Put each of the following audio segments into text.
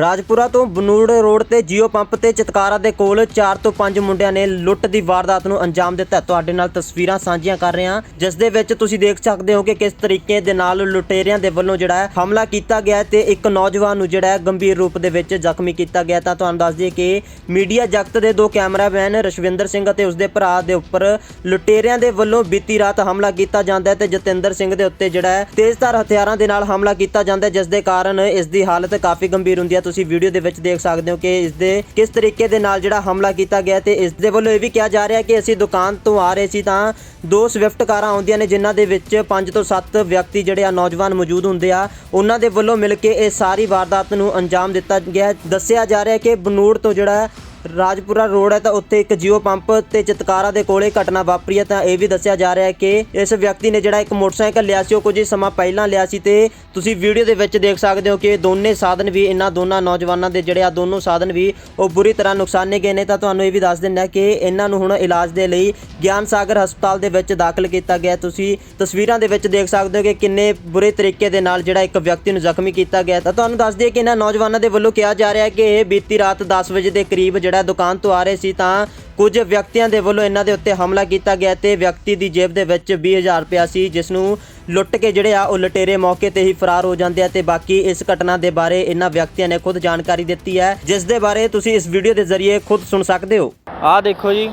ਰਾਜਪੁਰਾ ਤੋਂ ਬਨੂੜ ਰੋਡ ਤੇ JIO pump ਤੇ ਚਿਤਕਾਰਾ ਦੇ ਕੋਲ 4 ਤੋਂ 5 ਮੁੰਡਿਆਂ ਨੇ ਲੁੱਟ ਦੀ ਵਾਰਦਾਤ ਨੂੰ ਅੰਜਾਮ ਦਿੱਤਾ। ਤੁਹਾਡੇ ਨਾਲ ਤਸਵੀਰਾਂ ਸਾਂਝੀਆਂ ਕਰ ਰਹੇ ਹਾਂ, ਜਿਸ ਦੇ ਵਿੱਚ ਤੁਸੀਂ ਦੇਖ ਸਕਦੇ ਹੋ ਕਿ ਕਿਸ ਤਰੀਕੇ ਦੇ ਨਾਲ ਲੁਟੇਰਿਆਂ ਦੇ ਵੱਲੋਂ ਜਿਹੜਾ ਹਮਲਾ ਕੀਤਾ ਗਿਆ ਤੇ ਇੱਕ ਨੌਜਵਾਨ ਨੂੰ ਜਿਹੜਾ ਗੰਭੀਰ ਰੂਪ ਦੇ ਵਿੱਚ ਜ਼ਖਮੀ ਕੀਤਾ ਗਿਆ ਤਾਂ ਤੁਹਾਨੂੰ ਦੱਸ ਦਈਏ ਕਿ ਮੀਡੀਆ ਜਗਤ ਦੇ ਦੋ ਕੈਮਰਾਮੈਨ ਰਸ਼ਵਿੰਦਰ ਸਿੰਘ ਅਤੇ ਉਸਦੇ ਭਰਾ ਦੇ ਉੱਪਰ ਲੁਟੇਰਿਆਂ ਦੇ ਵੱਲੋਂ ਬੀਤੀ ਰਾਤ ਹਮਲਾ ਕੀਤਾ ਜਾਂਦਾ ਹੈ ਤੇ ਜਤਿੰਦਰ ਸਿੰਘ ਦੇ ਉੱਤੇ ਜਿਹੜਾ ਹੈ ਤੇਜ਼ਧਾਰ ਹਥਿਆਰਾਂ ਦੇ ਨਾਲ ਹਮਲਾ ਕੀਤਾ ਜਾਂਦਾ ਹੈ, ਜਿਸ ਦੇ ਕਾਰਨ ਇਸ ਦੀ ਹਾਲਤ ਕਾਫੀ ਗੰਭੀਰ ਹੁੰਦੀ ਹੈ। ਤੁਸੀਂ ਵੀਡੀਓ ਦੇ ਵਿੱਚ ਦੇਖ ਸਕਦੇ ਹੋ ਕਿ ਇਸ ਦੇ ਕਿਸ ਤਰੀਕੇ ਦੇ ਨਾਲ ਜਿਹੜਾ ਹਮਲਾ ਕੀਤਾ ਗਿਆ ਤੇ ਇਸ ਦੇ ਵੱਲੋਂ ਇਹ ਵੀ ਕਿਹਾ ਜਾ ਰਿਹਾ ਕਿ ਅਸੀਂ ਦੁਕਾਨ ਤੋਂ ਆ ਰਹੇ ਸੀ ਤਾਂ ਦੋ ਸਵਿਫਟ ਕਾਰਾਂ ਆਉਂਦੀਆਂ ਨੇ ਜਿਨ੍ਹਾਂ ਦੇ ਵਿੱਚ 5 ਤੋਂ 7 ਵਿਅਕਤੀ ਜਿਹੜੇ ਆ ਨੌਜਵਾਨ ਮੌਜੂਦ ਹੁੰਦੇ ਆ। ਉਹਨਾਂ ਦੇ ਵੱਲੋਂ ਮਿਲ ਕੇ ਇਹ ਸਾਰੀ ਵਾਰਦਾਤ ਨੂੰ ਅੰਜਾਮ ਦਿੱਤਾ ਗਿਆ ਦੱਸਿਆ ਜਾ ਰਿਹਾ ਕਿ ਬਨੂੜ ਤੋਂ ਜਿਹੜਾ ਰਾਜਪੁਰਾ ਰੋਡ ਹੈ ਤਾਂ ਉੱਥੇ ਇੱਕ ਜੀਓ ਪੰਪ ਤੇ ਚਿਤਕਾਰਾ ਦੇ ਕੋਲੇ ਘਟਨਾ ਵਾਪਰੀ ਹੈ ਤਾਂ ਇਹ ਵੀ ਦੱਸਿਆ ਜਾ ਰਿਹਾ ਹੈ ਕਿ ਇਸ ਵਿਅਕਤੀ ਨੇ ਜਿਹੜਾ ਇੱਕ ਮੋਟਰਸਾਈਕਲ ਲਿਆ ਸੀ, ਉਹ ਕੁਝ ਸਮਾਂ ਪਹਿਲਾਂ ਲਿਆ ਸੀ ਤੇ ਤੁਸੀਂ ਵੀਡੀਓ ਦੇ ਵਿੱਚ ਦੇਖ ਸਕਦੇ ਹੋ ਕਿ ਦੋਨੇ ਸਾਧਨ ਵੀ, ਇਹਨਾਂ ਦੋਨਾਂ ਨੌਜਵਾਨਾਂ ਦੇ ਜਿਹੜੇ ਆ ਦੋਨੋਂ ਸਾਧਨ ਵੀ ਉਹ ਬੁਰੀ ਤਰ੍ਹਾਂ ਨੁਕਸਾਨੇ ਗਏ ਨੇ ਤਾਂ ਤੁਹਾਨੂੰ ਇਹ ਵੀ ਦੱਸ ਦਿੰਦਾ ਕਿ ਇਹਨਾਂ ਨੂੰ ਹੁਣ ਇਲਾਜ ਦੇ ਲਈ ਗਿਆਨ ਸਾਗਰ ਹਸਪਤਾਲ ਦੇ ਵਿੱਚ ਦਾਖਲ ਕੀਤਾ ਗਿਆ। ਤੁਸੀਂ ਤਸਵੀਰਾਂ ਦੇ ਵਿੱਚ ਦੇਖ ਸਕਦੇ ਹੋ ਕਿ ਕਿੰਨੇ ਬੁਰੇ ਤਰੀਕੇ ਦੇ ਨਾਲ ਜਿਹੜਾ ਇੱਕ ਵਿਅਕਤੀ ਨੂੰ ਜ਼ਖਮੀ ਕੀਤਾ ਗਿਆ। ਤਾਂ ਤੁਹਾਨੂੰ ਦੱਸ ਦਈਏ ਕਿ ਇਹਨਾਂ ਨੌਜਵਾਨਾਂ ਦੇ ਵੱਲੋਂ ਕਿਹਾ ਜਾ ਰਿਹਾ ਹੈ ਕਿ ਇਹ ਬੀਤੀ ਰਾਤ 10 ਵਜੇ ਦੇ ਕਰੀਬ ਜਿਹੜਾ ਦੁਕਾਨ ਤੋਂ ਆ ਰਹੇ ਸੀ ਤਾਂ ਕੁਝ ਵਿਅਕਤੀਆਂ ਦੇ ਵੱਲੋਂ ਇਹਨਾਂ ਦੇ ਉੱਤੇ ਹਮਲਾ ਕੀਤਾ ਗਿਆ ਤੇ ਵਿਅਕਤੀ ਦੀ ਜੇਬ ਦੇ ਵਿੱਚ 20000 ਰੁਪਇਆ ਸੀ, ਜਿਸ ਨੂੰ ਲੁੱਟ ਕੇ ਜਿਹੜੇ ਆ ਉਹ ਲਟੇਰੇ ਮੌਕੇ ਤੇ ਹੀ ਫਰਾਰ ਹੋ ਜਾਂਦੇ ਆ ਤੇ ਬਾਕੀ ਇਸ ਘਟਨਾ ਦੇ ਬਾਰੇ ਇਹਨਾਂ ਵਿਅਕਤੀਆਂ ਨੇ ਖੁਦ ਜਾਣਕਾਰੀ ਦਿੱਤੀ ਹੈ, ਜਿਸ ਦੇ ਬਾਰੇ ਤੁਸੀਂ ਇਸ ਵੀਡੀਓ ਦੇ ਜ਼ਰੀਏ ਖੁਦ ਸੁਣ ਸਕਦੇ ਹੋ। ਆਹ ਦੇਖੋ ਜੀ,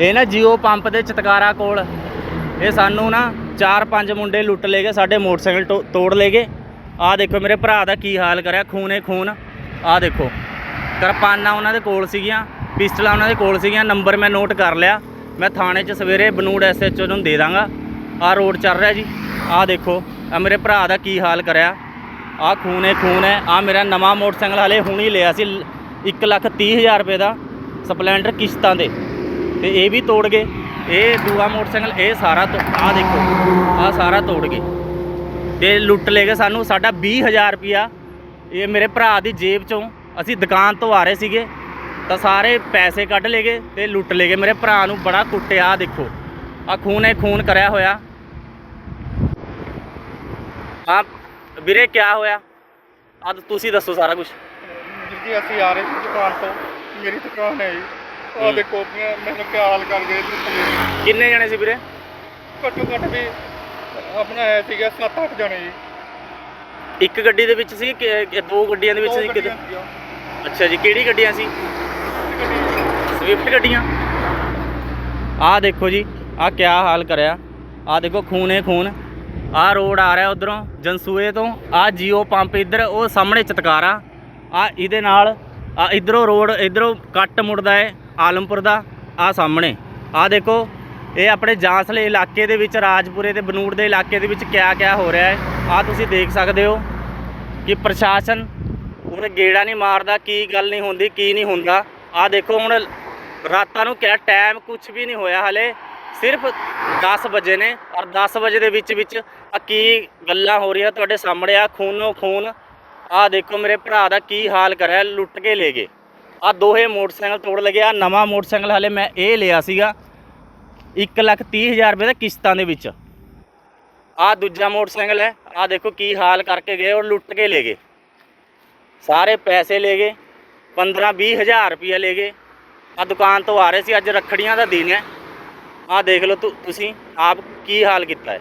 ਇਹ ਨਾ ਜੀਓ ਪੰਪ ਦੇ ਚਤਕਾਰਾ ਕੋਲ, ਇਹ ਸਾਨੂੰ ਨਾ ਚਾਰ ਪੰਜ ਮੁੰਡੇ ਲੁੱਟ ਲੈ ਗਏ, ਸਾਡੇ ਮੋਟਰਸਾਈਕਲ ਤੋੜ ਲੈ ਗਏ। ਆਹ ਦੇਖੋ ਮੇਰੇ ਭਰਾ ਦਾ ਕੀ ਹਾਲ ਕਰਿਆ, ਖੂਨੇ ਖੂਨ। ਆਹ ਦੇਖੋ। ਕਿਰਪਾਨਾਂ ਉਹਨਾਂ ਦੇ ਕੋਲ ਸੀਗੀਆਂ, ਪਿਸਟਲਾਂ ਉਹਨਾਂ ਦੇ ਕੋਲ ਸੀਗੀਆਂ, ਨੰਬਰ ਮੈਂ ਨੋਟ ਕਰ ਲਿਆ। ਮੈਂ ਥਾਣੇ 'ਚ ਸਵੇਰੇ ਬਨੂੜ ਐਸਐਚਓ ਨੂੰ ਦੇ ਦਾਂਗਾ। ਆਹ ਰੋਡ ਚੱਲ ਰਿਹਾ ਜੀ। ਆਹ ਦੇਖੋ ਆ ਮੇਰੇ ਭਰਾ ਦਾ ਕੀ ਹਾਲ ਕਰਿਆ। ਆਹ ਖੂਨ ਹੈ ਖੂਨ ਹੈ। ਆ ਮੇਰਾ ਨਵਾਂ ਮੋਟਰਸਾਈਕਲ ਹਾਲੇ ਹੁਣ ਹੀ ਲਿਆ ਸੀ 1 ਲੱਖ ਤੀਹ ਹਜ਼ਾਰ ਰੁਪਏ ਦਾ ਸਪਲੈਂਡਰ ਕਿਸ਼ਤਾਂ ਦੇ। ਤੇ ਇਹ ਵੀ ਤੋੜ ਗਏ। ਇਹ ਦੂਆ ਮੋਟਰਸਾਈਕਲ, ਇਹ ਸਾਰਾ ਆ ਦੇਖੋ ਆ ਸਾਰਾ ਤੋੜ ਗਏ। ਤੇ ਲੁੱਟ ਲੈ ਗਏ ਸਾਨੂੰ, ਸਾਡਾ 20000 ਰੁਪਿਆ ਇਹ ਮੇਰੇ ਭਰਾ ਦੀ ਜੇਬ ਚੋਂ ਅਸੀਂ ਦੁਕਾਨ ਤੋਂ ਆ ਰਹੇ ਸੀਗੇ ਤਾਂ ਸਾਰੇ ਪੈਸੇ ਕੱਢ ਲੈ ਗਏ ਤੇ ਲੁੱਟ ਲੈ ਗਏ। ਮੇਰੇ ਭਰਾ ਨੂੰ ਬੜਾ ਕੁੱਟਿਆ ਦੇਖੋ। ਆ ਖੂਨ ਹੈ ਖੂਨ ਕਰਿਆ ਹੋਇਆ। ਆ ਵੀਰੇ ਕੀ ਹੋਇਆ? ਅੱਜ ਤੁਸੀਂ ਦੱਸੋ ਸਾਰਾ ਕੁਝ ਜੀ ਅਸੀਂ ਆ ਰਹੇ ਸੀ ਦੁਕਾਨ ਤੋਂ। ਮੇਰੀ ਦੁਕਾਨ ਹੈ ਜੀ। ਉਹ ਦੇਖੋ ਮੈਨੂੰ ਕੀ ਹਾਲ ਕਰ ਗਏ ਲਏ। ਕਿੰਨੇ ਜਣੇ ਸੀ ਵੀਰੇ? ਘੱਟੋ ਘੱਟ ਵੀ ਆਪਣਾ ਹੈ ਸੀਗਾ 7-8 ਜਣੇ ਜੀ। ਇੱਕ ਗੱਡੀ ਦੇ ਵਿੱਚ ਸੀ ਕਿ ਦੋ ਗੱਡੀਆਂ ਦੇ ਵਿੱਚ ਸੀ ਕਿਤੇ। ਅੱਛਾ ਜੀ, ਕਿਹੜੀ ਗੱਡੀਆਂ ਸੀ? ਸਵਿਫਟ ਗੱਡੀਆਂ? ਆਹ ਦੇਖੋ ਜੀ, ਆਹ ਕਿਆ ਹਾਲ ਕਰਿਆ। ਆਹ ਦੇਖੋ, ਖੂਨ ਹੈ ਖੂਨ। ਆਹ ਰੋਡ ਆ ਰਿਹਾ ਉਧਰੋਂ, ਜਨਸੂਏ ਤੋਂ। ਆਹ ਜੀਓ ਪੰਪ ਇੱਧਰ, ਉਹ ਸਾਹਮਣੇ ਚਤਕਾਰਾ। ਆਹ ਇਹਦੇ ਨਾਲ ਆ ਇਧਰੋਂ ਰੋਡ, ਇਧਰੋਂ ਕੱਟ ਮੁੜਦਾ ਹੈ ਆਲਮਪੁਰ ਦਾ, ਆਹ ਸਾਹਮਣੇ। ਆਹ ਦੇਖੋ, ਇਹ ਆਪਣੇ ਜਾਂਸਲੇ ਇਲਾਕੇ ਦੇ ਵਿੱਚ, ਰਾਜਪੁਰੇ ਤੇ ਬਨੂੜ ਦੇ ਇਲਾਕੇ ਦੇ ਵਿੱਚ ਕਿਆ ਕਿਆ ਹੋ ਰਿਹਾ ਹੈ ਆਹ ਤੁਸੀਂ ਦੇਖ ਸਕਦੇ ਹੋ ਕਿ ਪ੍ਰਸ਼ਾਸਨ ਉਹਨੇ ਗੇੜਾ ਨਹੀਂ ਮਾਰਦਾ, ਕੀ ਗੱਲ ਨਹੀਂ ਹੁੰਦੀ, ਕੀ ਨਹੀਂ ਹੁੰਦਾ। ਆਹ ਦੇਖੋ ਹੁਣ ਰਾਤਾਂ ਨੂੰ ਕਿਹਾ ਟਾਈਮ ਕੁਝ ਵੀ ਨਹੀਂ ਹੋਇਆ ਹਲੇ। ਸਿਰਫ 10 ਵਜੇ ਨੇ ਔਰ 10 ਵਜੇ ਦੇ ਵਿੱਚ ਵਿੱਚ ਆ ਕੀ ਗੱਲਾਂ ਹੋ ਰਹੀਆਂ ਤੁਹਾਡੇ ਸਾਹਮਣੇ ਆ ਖੂਨੋ ਖੂਨ। ਆਹ ਦੇਖੋ ਮੇਰੇ ਭਰਾ ਦਾ ਕੀ ਹਾਲ ਕਰਿਆ, ਲੁੱਟ ਕੇ ਲੈ ਗਏ। ਆ ਦੋਹੇ ਮੋਟਰਸਾਈਕਲ ਤੋੜ ਲਗੇ ਆ ਨਵਾਂ ਮੋਟਰਸਾਈਕਲ ਹਲੇ ਮੈਂ ਇਹ ਲਿਆ ਸੀਗਾ 1 ਲੱਖ ਤੀਹ ਹਜ਼ਾਰ ਰੁਪਏ ਦਾ ਕਿਸ਼ਤਾਂ ਦੇ ਵਿੱਚ। ਆ ਦੂਜਾ ਮੋਟਰਸਾਈਕਲ ਹੈ ਆ ਦੇਖੋ ਕੀ ਹਾਲ ਕਰਕੇ ਗਏ ਔਰ ਲੁੱਟ ਕੇ ਲੈ ਗਏ। ਸਾਰੇ ਪੈਸੇ ਲੈ ਗਏ 15 20 ਹਜ਼ਾਰ ਰੁਪਏ ਲੈ ਗਏ। ਆ ਦੁਕਾਨ ਤੋਂ ਆ ਰਹੇ ਸੀ, ਅੱਜ ਰੱਖੜੀਆਂ ਦਾ ਦਿਨ ਹੈ। ਆ ਦੇਖ ਲਓ ਤੁ- ਤੁਸੀਂ, ਆਪ ਕੀ ਹਾਲ ਕੀਤਾ ਹੈ?